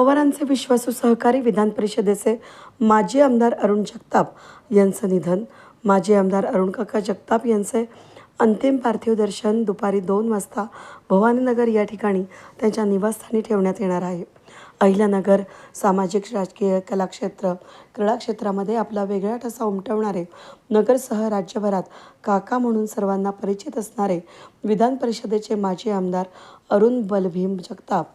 पवारांचे विश्वासू सहकारी विधान परिषदेचे माजी आमदार अरुण जगताप यांचं निधन. माजी आमदार अरुण काका जगताप यांचे अंतिम पार्थिव दर्शन दुपारी दोन वाजता भवानीनगर या ठिकाणी त्यांच्या निवासस्थानी ठेवण्यात येणार आहे. अहिल्यानगर सामाजिक राजकीय कलाक्षेत्र क्रीडा क्षेत्रामध्ये आपला वेगळा ठसा उमटवणारे नगरसह राज्यभरात काका म्हणून सर्वांना परिचित असणारे विधान परिषदेचे माजी आमदार अरुण बलभीम जगताप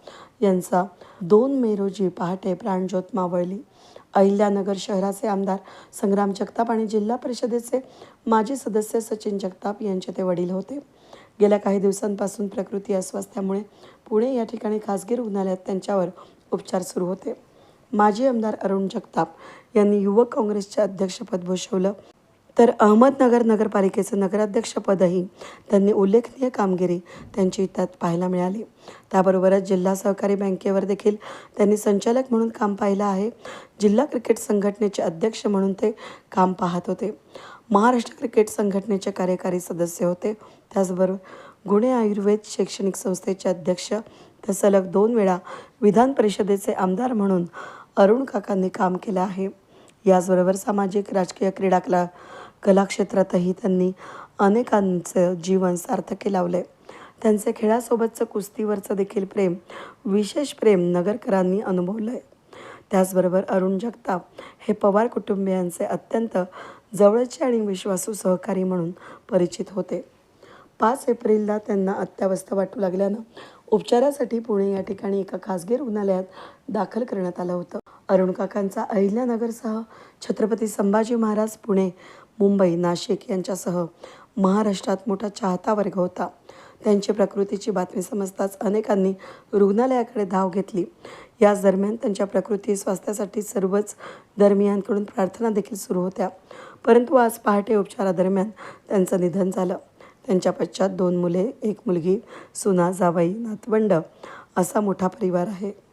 यांचा दोन मे रोजी पहाटे प्राणज्योत मावळली. अहिल्यानगर शहराचे आमदार संग्राम जगताप आणि जिल्हा परिषदेचे माजी सदस्य सचिन जगताप यांचे ते वडील होते. गेल्या काही दिवसांपासून प्रकृती अस्वास्थ्यामुळे पुणे या ठिकाणी खासगी रुग्णालयात त्यांच्यावर उपचार सुरू होते. माजी आमदार अरुण जगताप यांनी युवक काँग्रेसचे अध्यक्षपद भूषवलं. तर अहमदनगर नगरपालिकेचं नगराध्यक्षपदही त्यांनी उल्लेखनीय कामगिरी त्यांची त्यात पाहायला मिळाली. त्याबरोबरच जिल्हा सहकारी बँकेवर देखील त्यांनी संचालक म्हणून काम पाहिलं आहे. जिल्हा क्रिकेट संघटनेचे अध्यक्ष म्हणून ते काम पाहत होते. महाराष्ट्र क्रिकेट संघटनेचे कार्यकारी सदस्य होते. त्याचबरोबर गुणे आयुर्वेद शैक्षणिक संस्थेचे अध्यक्ष तर सलग दोन वेळा विधान परिषदेचे आमदार म्हणून अरुण काकांनी काम केलं आहे. याचबरोबर सामाजिक राजकीय क्रीडा कला कलाक्षेत्रातही त्यांनी अनेकांचं जीवन सार्थकी लावले त्यांचे खेळासोबतचं कुस्तीवरचं देखील प्रेम विशेष प्रेम नगरकरांनी अनुभवलं आहे त्याचबरोबर अरुण जगताप हे पवार कुटुंबियांचे अत्यंत जवळचे आणि विश्वासू सहकारी म्हणून परिचित होते. पाच एप्रिलला त्यांना अत्यावस्थ वाटू लागल्यानं उपचारासाठी पुणे या ठिकाणी एका खासगी रुग्णालयात दाखल करण्यात आलं होतं. अरुण काकांचा अहिल्यानगरसह छत्रपती संभाजी महाराज पुणे मुंबई नाशिक यांच्यासह महाराष्ट्रात मोठा चाहता वर्ग होता. त्यांची प्रकृतीची बातमी समजताच अनेकांनी रुग्णालयाकडे धाव घेतली. याच दरम्यान त्यांच्या प्रकृती स्वास्थ्यासाठी सर्वच दरम्यानकडून प्रार्थना देखील सुरू होत्या. परंतु आज पहाटे उपचारादरम्यान त्यांचं निधन झालं. त्यांच्या पश्चात दोन मुले एक मुलगी सुना जावाई नातवंड असा मोठा परिवार आहे.